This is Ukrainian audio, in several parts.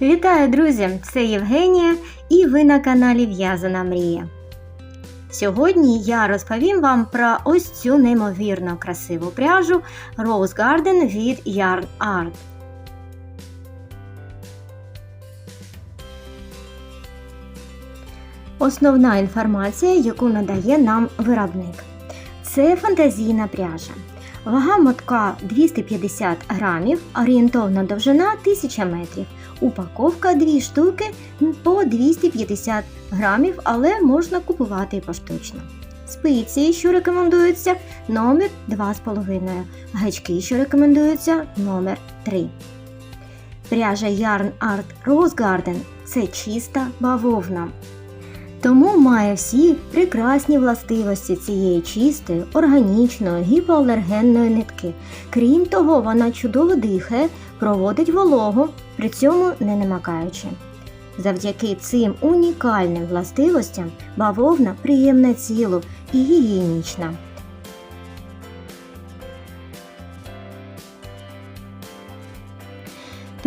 Вітаю, друзі! Це Євгенія і ви на каналі В'язана Мрія. Сьогодні я розповім вам про ось цю неймовірно красиву пряжу Rose Garden від Yarn Art. Основна інформація, яку надає нам виробник. Це фантазійна пряжа. Вага мотка 250 грамів, орієнтовна довжина 1000 метрів. Упаковка 2 штуки по 250 грамів, але можна купувати поштучно. Спиці, що рекомендуються, номер 2,5. Гачки, що рекомендуються, номер 3. Пряжа Yarn Art Rose Garden – це чиста бавовна. Тому має всі прекрасні властивості цієї чистої, органічної, гіпоалергенної нитки. Крім того, вона чудово дихає, проводить вологу, при цьому не намакаючи. Завдяки цим унікальним властивостям бавовна приємна цілу і гігієнічна.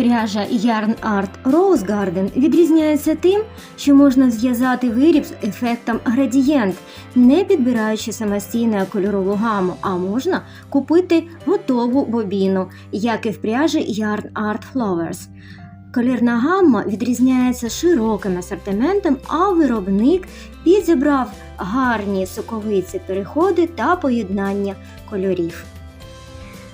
Пряжа Yarn Art Rose Garden відрізняється тим, що можна зв'язати виріб з ефектом градієнт, не підбираючи самостійно кольорову гаму, а можна купити готову бобіну, як і в пряжі Yarn Art Flowers. Колірна гамма відрізняється широким асортиментом, а виробник підібрав гарні соковиці переходи та поєднання кольорів.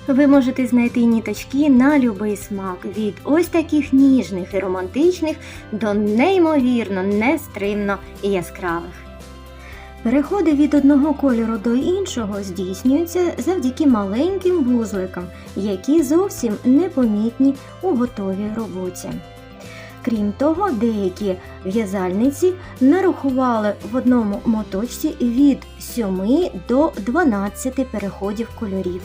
Ви можете знайти ніточки на любий смак від ось таких ніжних і романтичних до неймовірно нестримно яскравих. Переходи від одного кольору до іншого здійснюються завдяки маленьким вузликам, які зовсім непомітні у готовій роботі. Крім того, деякі в'язальниці нарахували в одному моточці від 7 до 12 переходів кольорів.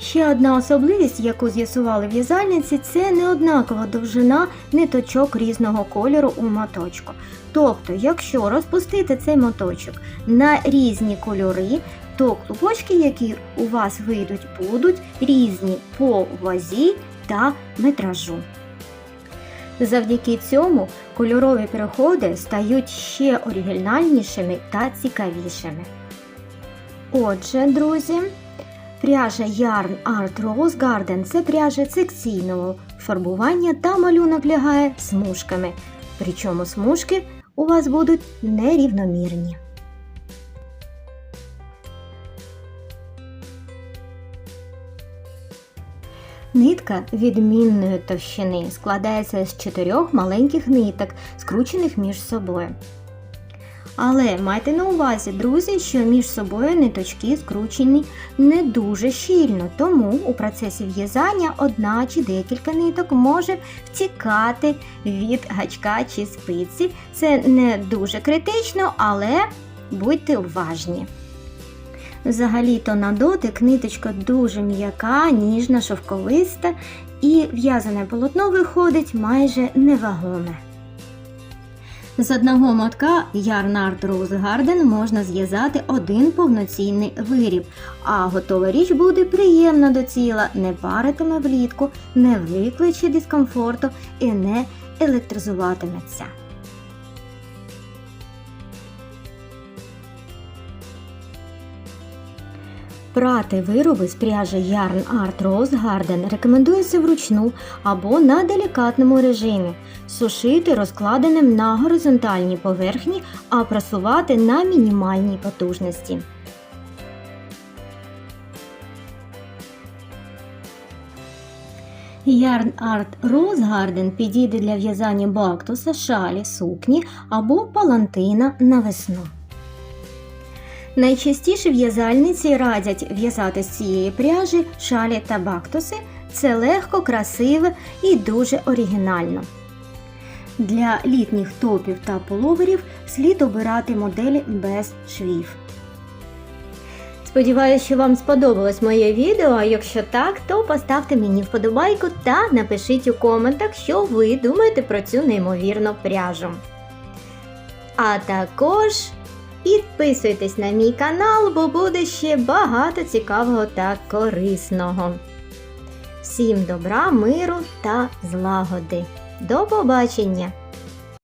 Ще одна особливість, яку з'ясували в'язальниці, це неоднакова довжина ниточок різного кольору у моточку. Тобто, якщо розпустити цей моточок на різні кольори, то клубочки, які у вас вийдуть, будуть різні по вазі та метражу. Завдяки цьому кольорові переходи стають ще оригінальнішими та цікавішими. Отже, друзі. Пряжа Yarn Art Rose Garden це пряжа секційного фарбування та малюнок лягає смужками. Причому смужки у вас будуть нерівномірні. Нитка відмінної товщини складається з чотирьох маленьких ниток, скручених між собою. Але майте на увазі, друзі, що між собою ниточки скручені не дуже щільно, тому у процесі в'язання одна чи декілька ниток може втікати від гачка чи спиці. Це не дуже критично, але будьте уважні. Взагалі-то на дотик ниточка дуже м'яка, ніжна, шовковиста і в'язане полотно виходить майже невагоме. З одного мотка Ярнард Rose можна зв'язати один повноцінний виріб, а готова річ буде приємна до ціла, не паритиме влітку, не викличе дискомфорту і не електризуватиметься. Прати вироби з пряжі Yarn Art Rose Garden рекомендується вручну або на делікатному режимі, сушити розкладеним на горизонтальній поверхні, а прасувати на мінімальній потужності. Yarn Art Rose Garden підійде для в'язання бактуса, шалі, сукні або палантина на весну. Найчастіше в'язальниці радять в'язати з цієї пряжі шалі та бактуси. Це легко, красиве і дуже оригінально. Для літніх топів та пуловерів слід обирати моделі без швів. Сподіваюся, що вам сподобалось моє відео, а якщо так, то поставте мені вподобайку та напишіть у коментах, що ви думаєте про цю неймовірну пряжу. А також підписуйтесь на мій канал, бо буде ще багато цікавого та корисного. Всім добра, миру та злагоди! До побачення!